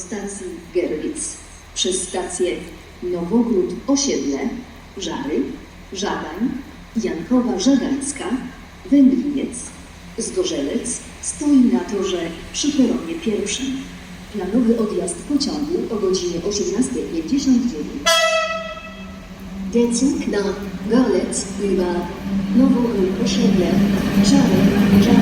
stacji Gerlitz, przez stację Nowogród Osiedle, Żary, Żadań, Jankowa Żagańska, Węgliniec, Zgorzelec stoi na torze przy peronie pierwszym. Planowy odjazd pociągu o godzinie 18.59. Der Zug nach Görlitz über Nowogród Osiedle, Żary, Żadań,